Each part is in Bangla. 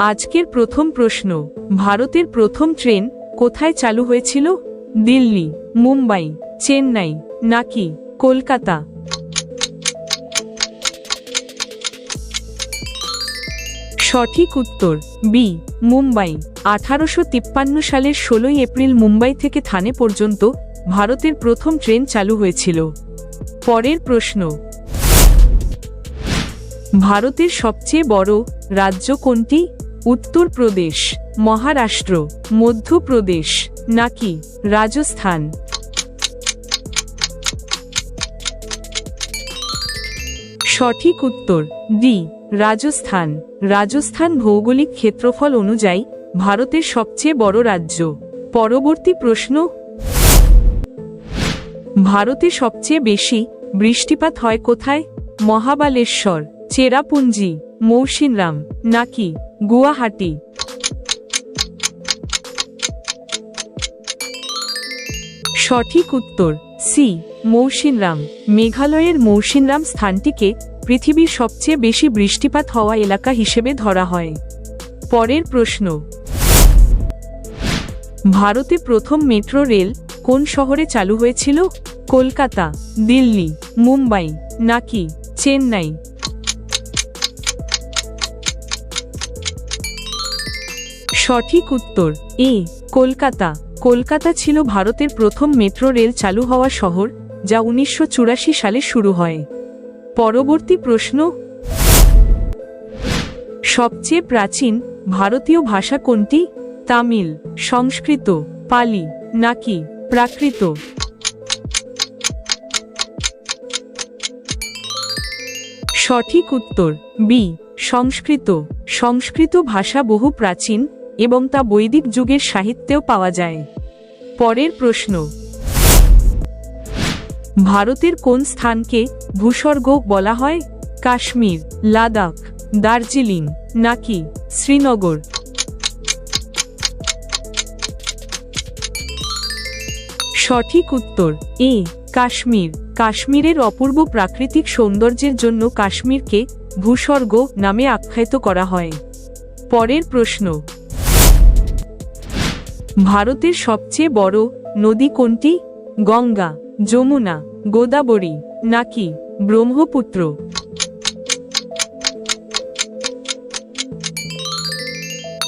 আজকের প্রথম প্রশ্ন, ভারতের প্রথম ট্রেন কোথায় চালু হয়েছিল? দিল্লি, মুম্বাই, চেন্নাই, নাকি কলকাতা? সঠিক উত্তর বি মুম্বাই। আঠারোশো তিপ্পান্ন সালের ষোলোই এপ্রিল মুম্বাই থেকে থানে পর্যন্ত ভারতের প্রথম ট্রেন চালু হয়েছিল। পরের প্রশ্ন, ভারতের সবচেয়ে বড় রাজ্য কোনটি? উত্তরপ্রদেশ, মহারাষ্ট্র, মধ্যপ্রদেশ, নাকি রাজস্থান? সঠিক উত্তর ডি রাজস্থান। রাজস্থান ভৌগোলিক ক্ষেত্রফল অনুযায়ী ভারতের সবচেয়ে বড় রাজ্য। পরবর্তী প্রশ্ন। ভারতে সবচেয়ে বেশি বৃষ্টিপাত হয় কোথায়? মহাবালেশ্বর, চেরাপুঞ্জি। মৌসিনরাম নাকি গুয়াহাটি? সঠিক উত্তর, সি মৌসিনরাম মেঘালয়ের মৌসিনরাম স্থানটিকে পৃথিবীর সবচেয়ে বেশি বৃষ্টিপাত হওয়া এলাকা হিসেবে ধরা হয়। পরের প্রশ্ন। ভারতে প্রথম মেট্রো রেল কোন শহরে চালু হয়েছিল? কলকাতা, দিল্লি, মুম্বাই, নাকি চেন্নাই? সঠিক উত্তর, এ, কলকাতা। কলকাতা ছিল ভারতের প্রথম মেট্রো রেল চালু হওয়া শহর, যা উনিশশো চুরাশি সালে শুরু হয়। পরবর্তী প্রশ্ন, সবচেয়ে প্রাচীন ভারতীয় ভাষা কোনটি? তামিল, সংস্কৃত, পালি, নাকি প্রাকৃত? সঠিক উত্তর, বি, সংস্কৃত। সংস্কৃত ভাষা বহু প্রাচীন এবং তা বৈদিক যুগের সাহিত্যেও পাওয়া যায়। পরের প্রশ্ন। ভারতের কোন স্থানকে ভূস্বর্গ বলা হয়? কাশ্মীর, লাদাখ, দার্জিলিং, নাকি শ্রীনগর? সঠিক উত্তর, এ, কাশ্মীর। কাশ্মীরের অপূর্ব প্রাকৃতিক সৌন্দর্যের জন্য কাশ্মীরকে ভূস্বর্গ নামে আখ্যায়িত করা হয়। পরের প্রশ্ন। ভারতের সবচেয়ে বড় নদী কোনটি? গঙ্গা, যমুনা, গোদাবরী, নাকি ব্রহ্মপুত্র?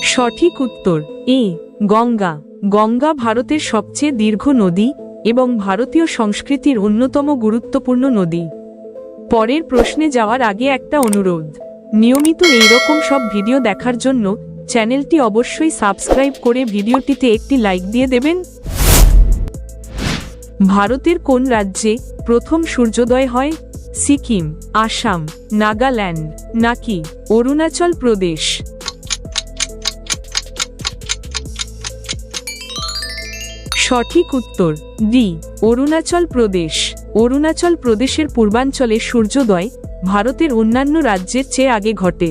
সঠিক উত্তর, এ, গঙ্গা। গঙ্গা ভারতের সবচেয়ে দীর্ঘ নদী এবং ভারতীয় সংস্কৃতির অন্যতম গুরুত্বপূর্ণ নদী। পরের প্রশ্নে যাওয়ার আগে একটা অনুরোধ। নিয়মিত এইরকম সব ভিডিও দেখার জন্য চ্যানেলটি অবশ্যই সাবস্ক্রাইব করে ভিডিওটিতে একটি লাইক দিয়ে দেবেন। ভারতের কোন রাজ্যে প্রথম সূর্যোদয় হয়? সিকিম, আসাম, নাগাল্যান্ড, নাকি অরুণাচল প্রদেশ? সঠিক উত্তর, ডি, অরুণাচল প্রদেশ। অরুণাচল প্রদেশের পূর্বাঞ্চলে সূর্যোদয় ভারতের অন্যান্য রাজ্যের চেয়ে আগে ঘটে।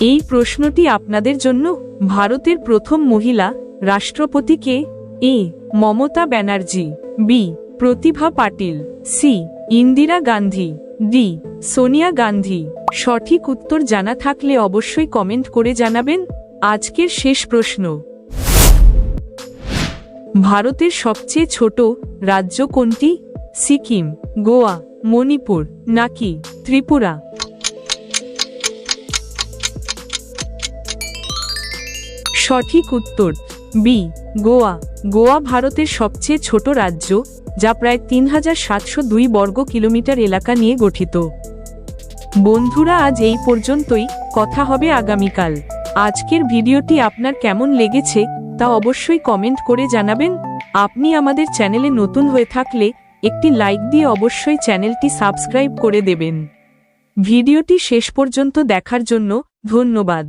এই প্রশ্নটি আপনাদের জন্য ভারতের প্রথম মহিলা রাষ্ট্রপতি কে? A. Mamata Banerjee. B. Pratibha Patil. C. Indira Gandhi. D. Sonia Gandhi. সঠিক উত্তর জানা থাকলে অবশ্যই কমেন্ট করে জানাবেন। আজকের শেষ প্রশ্ন। ভারতের সবচেয়ে ছোট রাজ্য কোনটি? সিকিম, গোয়া, মণিপুর, নাকি ত্রিপুরা? সঠিক উত্তর। বি গোয়া। গোয়া ভারতের সবচেয়ে ছোট রাজ্য, যা প্রায় তিন হাজার সাতশো দুই বর্গ কিলোমিটার এলাকা নিয়ে গঠিত। বন্ধুরা, আজ এই পর্যন্তই। কথা হবে আগামীকাল। আজকের ভিডিওটি আপনার কেমন লেগেছে তা অবশ্যই কমেন্ট করে জানাবেন। আপনি আমাদের চ্যানেলে নতুন হয়ে থাকলে একটি লাইক দিয়ে অবশ্যই চ্যানেলটি সাবস্ক্রাইব করে দেবেন। ভিডিওটি শেষ পর্যন্ত দেখার জন্য ধন্যবাদ।